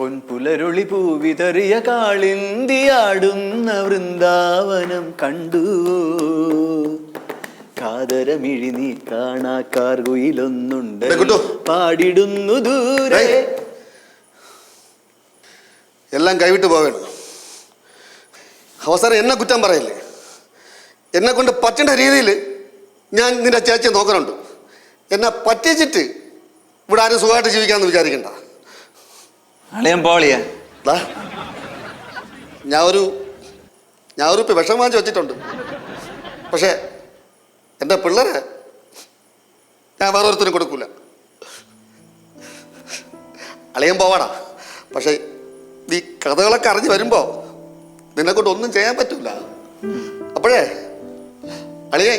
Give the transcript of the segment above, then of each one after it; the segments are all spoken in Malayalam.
പൊൻപുലരുളി പൂവിതറിയ കാളിന്തിയാടുന്ന വൃന്ദാവനം കണ്ടു. കാതരമിഴി നീ കാണാക്കാർ കുയിലൊന്നുണ്ട്. പാടിടുന്നു ദൂരെ. എല്ലാം കൈവിട്ട് പോവേണം. അവസരം എന്നെ കുറ്റം പറയില്ലേ? എന്നെ കൊണ്ട് പറ്റേണ്ട രീതിയിൽ ഞാൻ നിന്റെ ചേച്ചിയെ നോക്കുന്നുണ്ട് എന്നെ പറ്റിച്ചിട്ട് ഇവിടെ ആരും സുഖമായിട്ട് ജീവിക്കാമെന്ന് വിചാരിക്കണ്ട. അളിയൻ പോളിയ. ഞാൻ ഒരു ഞാൻ ഒരു വിഷം വാങ്ങിച്ച് വെച്ചിട്ടുണ്ട്. പക്ഷേ എന്റെ പിള്ളേരെ ഞാൻ വേറെ ഒരുത്തരും കൊടുക്കൂല. അളിയൻ പോവാടാ. പക്ഷേ നീ കഥകളൊക്കെ അറിഞ്ഞ് വരുമ്പോൾ നിന്നെ കൊണ്ട് ഒന്നും ചെയ്യാൻ പറ്റൂല. അപ്പോഴേ അളിയേ.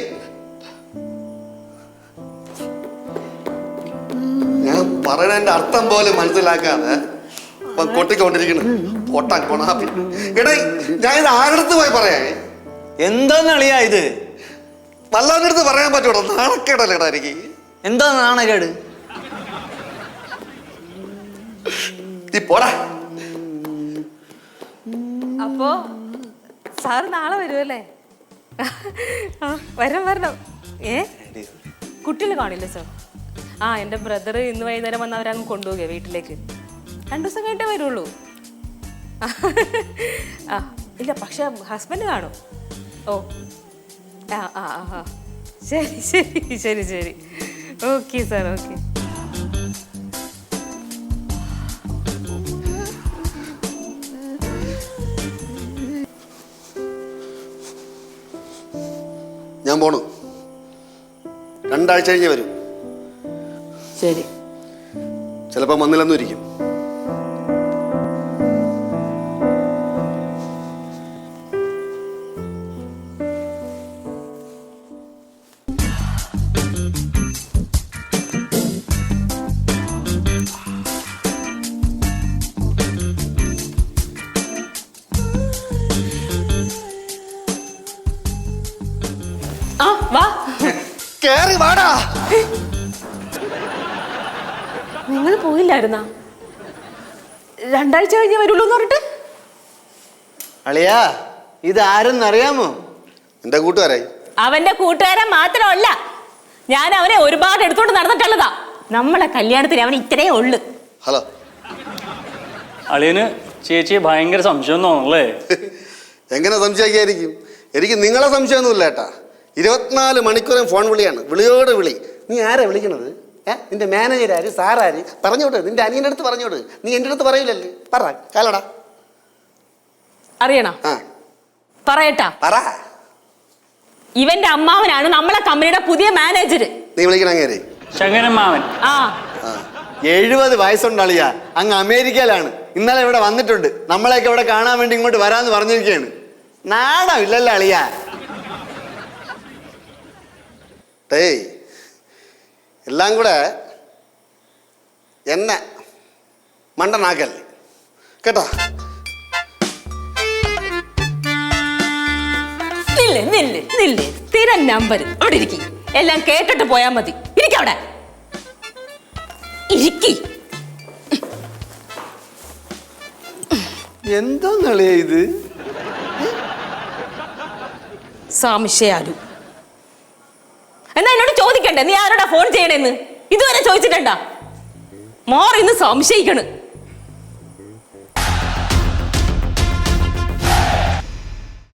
ഞാൻ പറയണതിന്റെ അർത്ഥം പോലും മനസ്സിലാക്കാതെ ഇപ്പം കൊട്ടിക്കൊണ്ടിരിക്കുന്നു പൊട്ടാ കൊണാപ്പി എടേ ഞാൻ ഇത് ആരടുത്ത് പോയി പറയാ? എന്താന്ന് അളിയാ ഇത്? അടുത്ത് പറയാൻ പറ്റൂടോ നാണക്കേടല്ലേ എടാ എനിക്ക്. എന്താ നാണക്കേട്? നീ പോടാ. അപ്പോ സാറ് നാളെ വരുമല്ലേ ആ വരണം വരണം. ഏ? കുട്ടികൾ കാണില്ല സാർ? ആ എന്റെ ബ്രദർ ഇന്ന് വൈകുന്നേരം വന്ന് അവരങ്ങ് കൊണ്ടുപോകുക വീട്ടിലേക്ക്. രണ്ടു ദിവസം കഴിഞ്ഞിട്ടേ വരുള്ളൂ. ആ ഇല്ല പക്ഷെ ഹസ്ബൻഡ് കാണും. ഓ ആ ആ ആ ശരി ശരി ശരി ശരി. Okay sir okay. ഞാൻ പോണു. രണ്ടാഴ്ച കഴിഞ്ഞ് വരും. ശരി. ചിലപ്പോൾ വന്നില്ലെന്നും ഇരിക്കും. കേറി വാടാ. നിങ്ങൾ പോയില്ലായിരുന്ന? രണ്ടാഴ്ച കഴിഞ്ഞേ വരുള്ളൂ എന്ന് പറഞ്ഞിട്ട്? അളിയാ ഇത് ആരെന്നറിയാമോ എന്റെ കൂട്ടുകാരായി. അവന്റെ കൂട്ടുകാരൻ മാത്രമല്ല ഞാൻ അവനെ ഒരുപാട് എടുത്തോണ്ട് നടന്നിട്ടുള്ളതാ. നമ്മളെ കല്യാണത്തിന് അവൻ ഇത്രേ ഉള്ളു. ഹലോ. അളിയന് ചേച്ചിയെ ഭയങ്കര സംശയം തോന്നല്ലേ എങ്ങനെ സംശയിക്കായിരിക്കും? എനിക്ക് നിങ്ങളെ സംശയമൊന്നുമില്ല ഏട്ടാ. ഇരുപത്തിനാല് മണിക്കൂറും ഫോൺ വിളിയാണ്. വിളിയോട് വിളി. നീ ആരാ വിളിക്കണത് ഏ? നിന്റെ മാനേജർ ആര്? സാറാര് പറഞ്ഞോട് നിന്റെ അനിയന്റെ അടുത്ത് പറഞ്ഞോട് നീ എന്റെ അടുത്ത് പറയില്ലല്ലേ? പറ. കാലടാ. അറിയണോ? ആ. പറയട്ടാ. പറ. ഇവന്റെ അമ്മാവനാണ് നമ്മളെ കമ്പനിയുടെ പുതിയ മാനേജർ നീ വിളിക്കണ അങ്ങേരെ. ആ. എഴുപത് വയസ്സുണ്ട് അളിയാ അങ്ങ് അമേരിക്കയിലാണ്. ഇന്നലെ ഇവിടെ വന്നിട്ടുണ്ട്. നമ്മളെയൊക്കെ ഇവിടെ കാണാൻ വേണ്ടി ഇങ്ങോട്ട് വരാന്ന് പറഞ്ഞിരിക്കുകയാണ് നാണം ഇല്ലല്ലോ അളിയാ. ടേയ് എല്ലാം കൂടെ എന്നെ മണ്ടനാക്കല്ലേ. കേട്ടോ? നില്ല് നില്ല് നില്ല്. സ്ഥിരം നമ്പർ അവിടെ ഇരിക്കി. എല്ലാം കേട്ടിട്ട് പോയാ മതി. ഇരിക്കവിടെ ഇരിക്കി. എന്താ അളിയാ ഇത്? എന്നോട് ചോദിക്കണ്ടേ നീ ആരോടാ ഫോൺ ചെയ്യണേന്ന്? ഇതുവരെ ചോദിച്ചിട്ടുണ്ടാ? മോർ ഇന്ന് സംശയിക്കണ്.